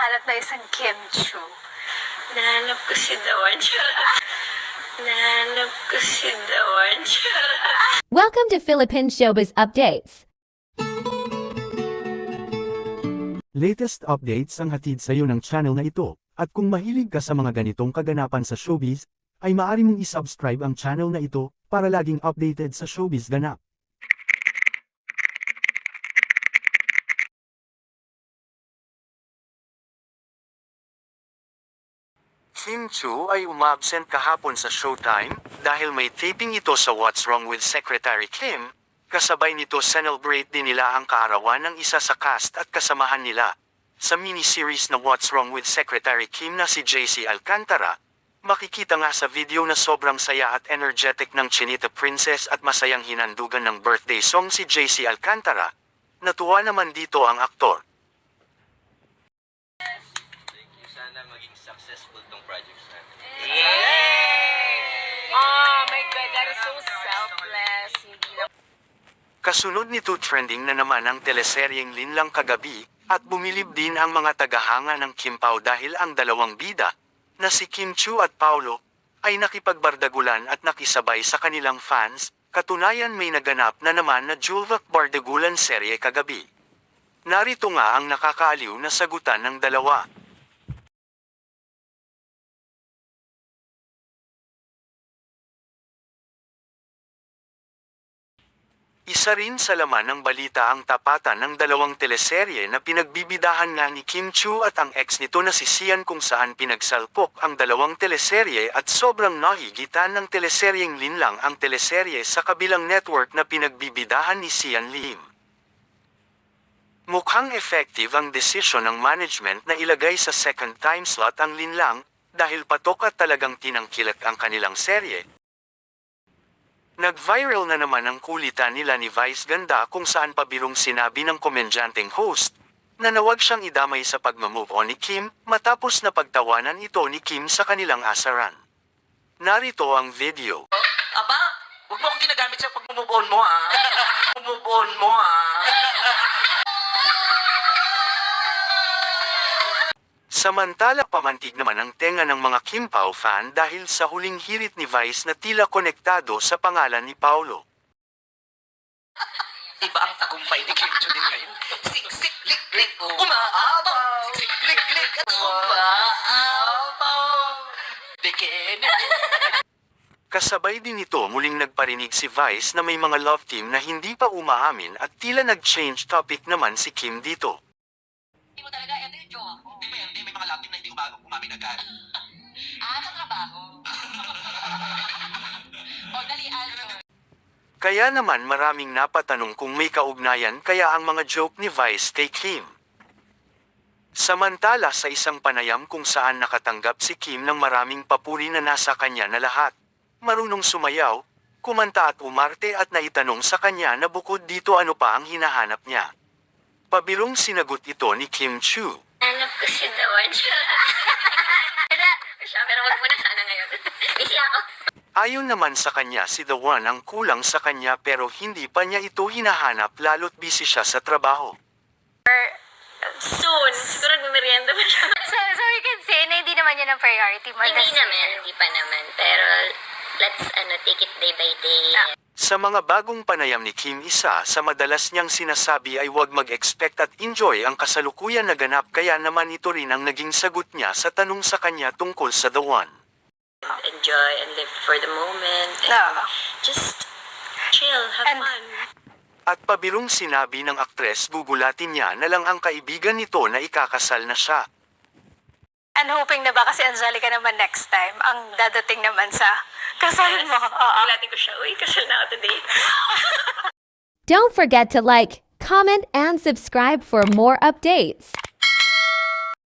nakahanap na isang Kim Chu. Nahanap ko si Dawan Chara. Nahanap ko si Dawan Chara. Welcome to Philippine Showbiz Updates. Latest updates ang hatid sa iyo ng channel na ito, at kung mahilig ka sa mga ganitong kaganapan sa showbiz, ay maaari mong isubscribe ang channel na ito para laging updated sa showbiz ganap. Kim Chu ay umabsent kahapon sa Showtime dahil may taping ito sa What's Wrong with Secretary Kim, kasabay nito celebrate din nila ang kaarawan ng isa sa cast at kasamahan nila. Sa miniseries na What's Wrong with Secretary Kim na si JC Alcantara, makikita nga sa video na sobrang saya at energetic ng Chinita Princess at masayang hinandugan ng birthday song si JC Alcantara. Natuwa naman dito ang aktor. Sana maging successful tong projects natin. Oh my God, that is so selfless. Hindi Kasunod nito trending na naman ang teleseryeng Linlang Kagabi, at bumilib din ang mga tagahanga ng Kim Pao dahil ang dalawang bida, na si Kim Chu at Paulo, ay nakipagbardagulan at nakisabay sa kanilang fans, katunayan may naganap na naman na Julvak Bardagulan serye kagabi. Narito nga ang nakakaaliw na sagutan ng dalawa. Isa rin sa laman ng balita ang tapatan ng dalawang teleserye na pinagbibidahan nga ni Kim Chu at ang ex nito na si Sian kung saan pinagsalpok ang dalawang teleserye at sobrang nahigitan ng teleseryeng Linlang ang teleserye sa kabilang network na pinagbibidahan ni Sian Lim. Mukhang effective ang desisyon ng management na ilagay sa second time slot ang Linlang dahil patok at talagang tinangkilat ang kanilang serye Nag-viral na naman ang kulitan nila ni Vice Ganda kung saan pabirong sinabi ng komedyanteng host na nawag siyang idamay sa pagmamove on ni Kim matapos na pagtawanan ito ni Kim sa kanilang asaran. Narito ang video. Aba, huwag mo akong ginagamit sa pag-move on mo Samantala pamantig naman ang tenga ng mga Kim Pao fan dahil sa huling hirit ni Vice na tila konektado sa pangalan ni Paulo. Iba ang tagumpay ni Kim Chu din ngayon. Siksik, lik, lik, umaapaw. Siksik, lik, lik, at umaapaw. Bikini. Kasabay din nito muling nagparinig si Vice na may mga love team na hindi pa umaamin at tila nag-change topic naman si Kim dito. Hindi mo talaga, ito yung jowa ko. Lapin na hindi umaga umamin agad. Ah, sa trabaho. o, dali, answer. Kaya naman maraming napatanong kung may kaugnayan kaya ang mga joke ni Vice kay Kim. Samantala sa isang panayam kung saan nakatanggap si Kim ng maraming papuri na nasa kanya na lahat. Marunong sumayaw, kumanta at umarte at naitanong sa kanya na bukod dito ano pa ang hinahanap niya. Pabirong sinagot ito ni Kim Chu. Nahanap ko si Dawan Chara. siya, pero wag mo na sana ngayon. Busy ako. Ayon naman sa kanya si The One ang kulang sa kanya pero hindi pa niya ito hinahanap lalo't busy siya sa trabaho. Soon. Siguro nagmimerienda pa siya. So, so we can say na hindi naman yan ang priority. Hindi naman, hindi pa naman. Pero, let's, ano, take it day by day. Ah. Sa mga bagong panayam ni Kim Isa sa madalas niyang sinasabi ay huwag mag-expect at enjoy ang kasalukuyan na ganap kaya naman ito rin ang naging sagot niya sa tanong sa kanya tungkol sa The One. Enjoy and live for the moment. And Oo. just chill, have And- fun. At pabirong sinabi ng aktres gugulatin niya na lang ang kaibigan nito na ikakasal na siya. And hoping na ba kasi Angelica naman next time, ang dadating naman sa kasal mo. Oo. Gulatin ko siya, uy, kasal na ako today. Don't forget to like, comment, and subscribe for more updates.